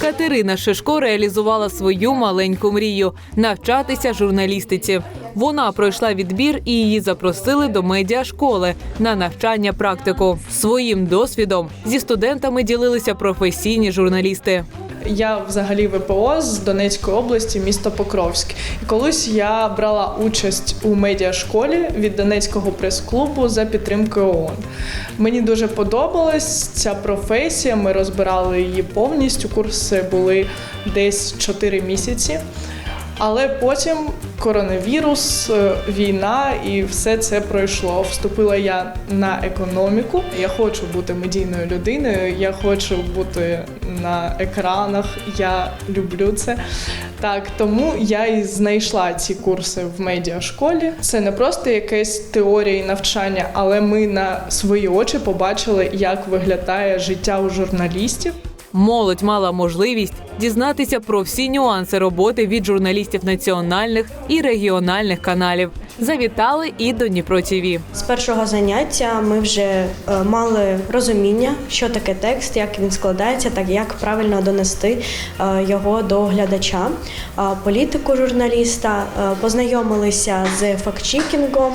Катерина Шишко реалізувала свою маленьку мрію навчатися журналістиці. Вона пройшла відбір і її запросили до медіашколи на навчання практику. Своїм досвідом зі студентами ділилися професійні журналісти. Я взагалі ВПО з Донецької області, місто Покровськ. І колись я брала участь у медіашколі від Донецького прес-клубу за підтримкою ООН. Мені дуже подобалась ця професія. Ми розбирали її повністю. Курси були десь 4 місяці. Але потім коронавірус, е, війна і все це пройшло. Вступила я на економіку. Я хочу бути медійною людиною. Я хочу бути на екранах. Я люблю це. Так, тому я і знайшла ці курси в медіашколі. Це не просто якась теорія і навчання, але ми на свої очі побачили, як виглядає життя у журналістів. Молодь мала можливість дізнатися про всі нюанси роботи від журналістів національних і регіональних каналів. Завітали і до Дніпро ТІВІ. З першого заняття ми вже е, мали розуміння, що таке текст, як він складається, так як правильно донести е, його до глядача. Е, Політику журналіста познайомилися з фактчекінгом,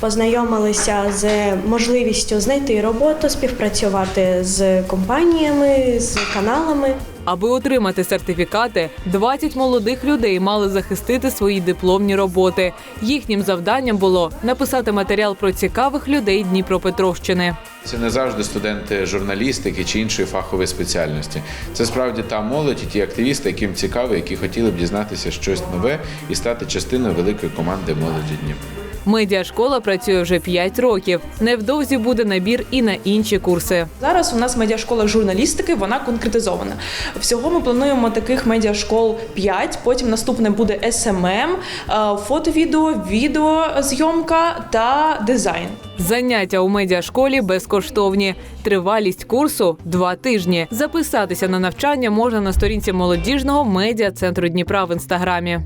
познайомилися з можливістю знайти роботу, співпрацювати з компаніями, з каналами. Аби отримати сертифікати, 20 молодих людей мали захистити свої дипломні роботи. Їхнім завданням було написати матеріал про цікавих людей Дніпропетровщини. Це не завжди студенти журналістики чи іншої фахової спеціальності. Це справді та молодь і ті активісти, яким цікаво, які хотіли б дізнатися щось нове і стати частиною великої команди молоді Дніпра. Медіашкола працює вже 5 років. Невдовзі буде набір і на інші курси. Зараз у нас медіашкола журналістики, вона конкретизована. Всього ми плануємо таких медіашкол 5, потім наступне буде СММ, е, фото-відео, відеозйомка та дизайн. Заняття у медіашколі безкоштовні. Тривалість курсу два тижні. Записатися на навчання можна на сторінці молодіжного медіа центру Дніпра в інстаграмі.